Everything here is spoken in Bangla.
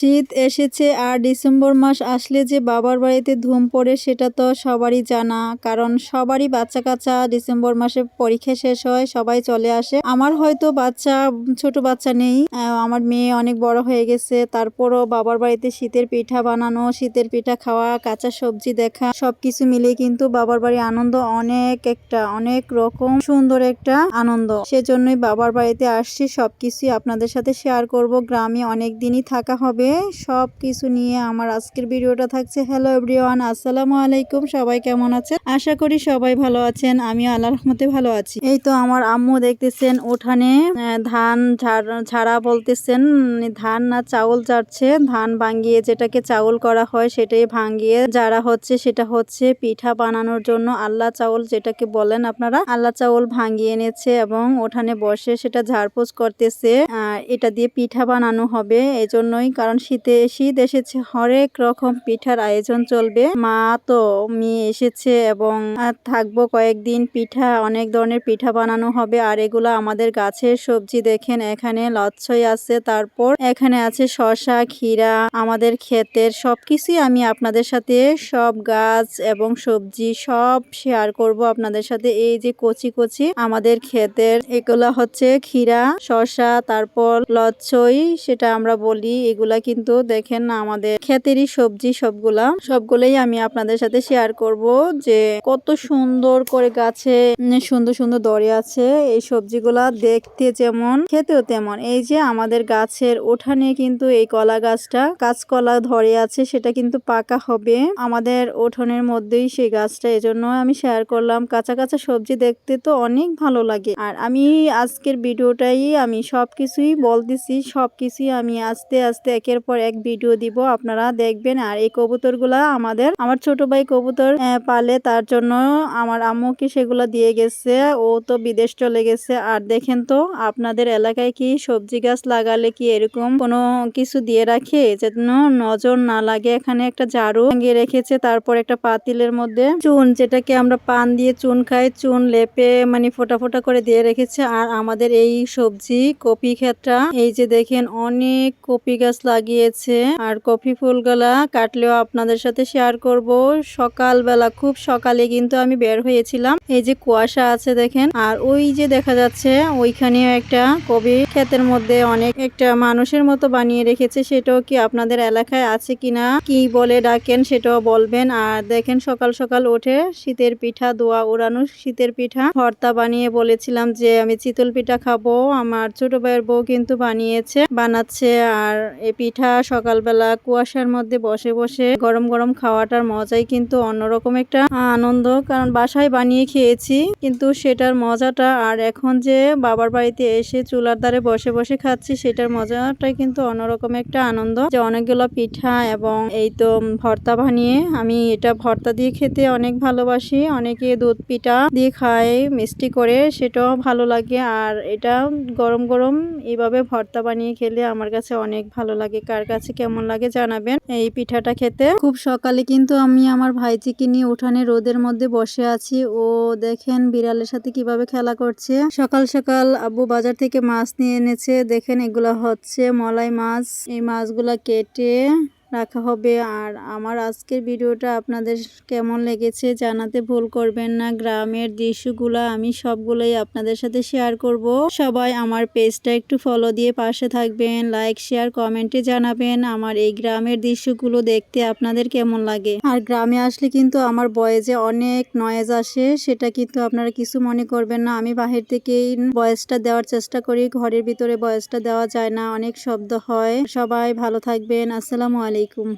শীত এসেছে আর ডিসেম্বর মাস আসলে যে বাবার বাড়িতে ধুম পড়ে সেটা তো সবারই জানা। কারণ সবারই বাচ্চা কাচ্চা ডিসেম্বর মাসে পরীক্ষা শেষ হয়, সবাই চলে আসে। আমার হয়তো বাচ্চা, ছোট বাচ্চা নেই। আমার মেয়ে অনেক বড় হয়ে গেছে। তারপরও বাবার বাড়িতে শীতের পিঠা বানানো, শীতের পিঠা খাওয়া, কাঁচা সবজি দেখা, সবকিছু মিলে কিন্তু বাবার বাড়ি আনন্দ অনেক একটা, অনেক রকম সুন্দর একটা আনন্দ। সেজন্যই বাবার বাড়িতে আসছি, সবকিছুই আপনাদের সাথে শেয়ার করব। গ্রামে অনেক দিনই থাকা হবে। সব কিছু নিয়ে আমার আজকের ভিডিওটা থাকছে। হ্যালো এভরিওয়ান আসসালামু আলাইকুম। সবাই কেমন আছেন? আশা করি সবাই ভালো আছেন। আমি আল্লাহ রহমতে ভালো আছি। এই তো আমার আম্মু দেখতেছেন আহ, ধান ঝাড়- বলতেছেন ধান না চাউল যাচ্ছে ধান ভাঙ্গিয়ে যেটাকে চাউল করা হয় সেটাই ভাঙ্গিয়ে যারা হচ্ছে সেটা হচ্ছে পিঠা বানানোর জন্য আল্লাহ চাউল যেটাকে বলেন আপনারা আল্লাহ চাউল ভাঙ্গিয়ে এনেছে এবং ওঠানে বসে সেটা ঝাড়পোছ করতেছে। এটা দিয়ে পিঠা বানানো হবে। এজন্যই কারণ শীতে শীত এসেছে, হরেক রকম পিঠার আয়োজন চলবে। মা তো, মেয়ে এসেছে এবং থাকব কয়েকদিন, পিঠা, অনেক ধরনের পিঠা বানানো হবে। আর এগুলো আমাদের গাছের সবজি, দেখেন এখানে লচ্ছই আছে, তারপর এখানে আছে শসা, ক্ষীরা, আমাদের ক্ষেতের সবকিছুই আমি আপনাদের সাথে, সব গাছ এবং সবজি সব শেয়ার করব আপনাদের সাথে। এই যে কচি কচি আমাদের ক্ষেতের, এগুলা হচ্ছে ক্ষীরা, শসা, তারপর লচ্ছই, সেটা আমরা বলি, এগুলা কিন্তু দেখেন আমাদের ক্ষেতেরই সবজি সবগুলা। সবগুলোই আমি আপনাদের সাথে শেয়ার করব যে কত সুন্দর করে গাছে সুন্দর সুন্দর দরে আছে। এই সবজিগুলা দেখতে যেমন, খেতেও তেমন। এই যে আমাদের গাছের ওঠানে কিন্তু এই কলা গাছটা, কাঁচকলা ধরে আছে, সেটা কিন্তু পাকা হবে। আমাদের উঠোনের মধ্যেই সেই গাছটা, এজন্য আমি শেয়ার করলাম। কাঁচা কাঁচা সবজি দেখতে তো অনেক ভালো লাগে। আর আমি আজকের ভিডিওটাই আমি সবকিছুই বলতেছি, সবকিছুই আমি আস্তে আস্তে একের পর এক ভিডিও দিব, আপনারা দেখবেন। আর এই কবুতরগুলা আমাদের, আমার ছোট ভাই কবুতর পালে, তার জন্য আমার আম্মুকে সেগুলো দিয়ে গেছে, ও তো বিদেশ চলে গেছে। আর দেখেন তো, আপনাদের এলাকায় কি সবজি গাছ লাগালে কি এরকম কোনো কিছু দিয়ে রাখে, যেন নজর না লাগে? এখানে একটা ঝাড়ু লাগিয়ে রেখেছে, তারপর একটা পাতিলের মধ্যে চুন, যেটাকে আমরা পান দিয়ে চুন খাই, চুন লেপে মানে ফোটা ফোটা করে দিয়ে রেখেছে। আর আমাদের এই সবজি কপি ক্ষেতটা, এই যে দেখেন, অনেক কপি গাছ লাগিয়েছে আর কপি ফুলগুলা কাটলেও আপনাদের সাথে শেয়ার করব। সকালবেলা, খুব সকালে কিন্তু আমি বের হয়েছিলাম। এই যে কুয়াশা আছে দেখেন। আর ওই যে দেখা যাচ্ছে, ওইখানেও একটা কবি ক্ষেতের মধ্যে অনেক একটা মানুষের মতো বানিয়ে রেখেছে। সেটাও কি আপনাদের এলাকায় আছে কিনা? কি বলে ডাকেন সেটাও বলবেন। আর দেখেন সকাল সকাল উঠে শীতের পিঠা, দোয়া উড়ানো শীতের পিঠা। ভর্তা বানিয়ে বলেছিলাম যে, আমি চিতল পিঠা খাব। আমার ছোট ভাইয়ের বউ কিন্তু বানিয়েছে, বানাচ্ছে। আর এই পিঠা, সকালবেলা কুয়াশার মধ্যে বসে বসে গরম গরম খাওয়াটার মজাই কিন্তু অন্যরকম একটা আনন্দ। কারণ বাসায় বানিয়ে খেয়েছি, কিন্তু সেটার মজাটা আর এখন যে বাবার বাড়িতে এসে চুলার দ্বারে বসে বসে খাচ্ছি, সেটার মজাটাই কিন্তু অন্যরকম একটা আনন্দ। যে অনেকগুলো পিঠা এবং এই তো ভর্তা বানিয়ে আমি এটা ভর্তা দিয়ে খেতে অনেক ভালোবাসি। অনেকে দুধ পিঠা দিয়ে খায়, মিষ্টি করে, সেটাও ভালো লাগে। আর এটা গরম গরম এইভাবে ভর্তা বানিয়ে খেলে আমার কাছে অনেক ভালো লাগে। কার কাছে কেমন লাগে জানাবেন। এই পিঠাটা খেতে খুব সকালে কিন্তু আমি আমার ভাইজিকে নিয়ে উঠানে রোদের মধ্যে বসে আছি। ও দেখেন বিড়ালের সাথে কীভাবে খেলা করছে। সকাল সকাল আব্বু বাজার থেকে মাছ নিয়ে এনেছে। দেখেন এগুলা হচ্ছে মলাই মাছ। এই মাছগুলা কেটে রাখা হবে। আর আমার আজকের ভিডিওটা আপনাদের কেমন লেগেছে জানাতে ভুল করবেন না। গ্রামের দৃশ্যগুলো আমি সবগুলোই আপনাদের সাথে শেয়ার করব। সবাই আমার পেজটা একটু ফলো দিয়ে পাশে থাকবেন। লাইক শেয়ার কমেন্টে জানাবেন আমার এই গ্রামের দৃশ্যগুলো দেখতে আপনাদের কেমন লাগে। আর গ্রামে আসলে কিন্তু আমার বয়েজে অনেক নয়েজ আসে, সেটা কিন্তু আপনারা কিছু মনে করবেন না। আমি বাহির থেকেই বয়েসটা দেওয়ার চেষ্টা করি। ঘরের ভিতরে বয়েসটা দেওয়া যায় না। অনেক শব্দ হয়। সবাই ভালো থাকবেন। আসসালামু আলাইকুম